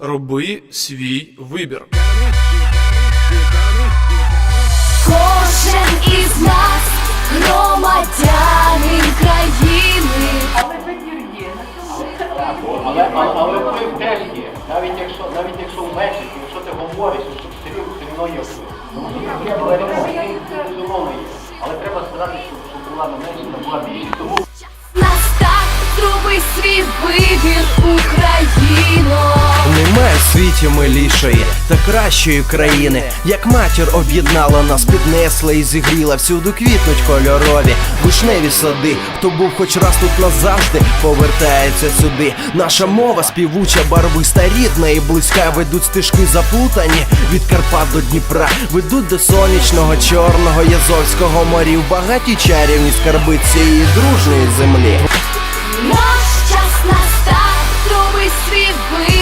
Роби свій вибір. Кожен із нас громадянин країни. Але, але, але вплив теж є. Навіть якщо, навіть якщо вмешити, якщо ти говориш, що все одно є вплив. Тому що є безумовно є. Але треба старатися, щоб, щоб влада менше була більше. Тому світі милішої та кращої країни, як матір об'єднала нас, піднесла і зігріла. Всюди квітнуть кольорові, вишневі сади. Хто був хоч раз тут назавжди, повертається сюди. Наша мова співуча, барвиста, рідна і близька. Ведуть стежки заплутані від Карпат до Дніпра. Ведуть до сонячного, чорного, Язовського морів. Багаті чарівні скарби цієї дружної землі. Наш час настав, зроби свій вибір,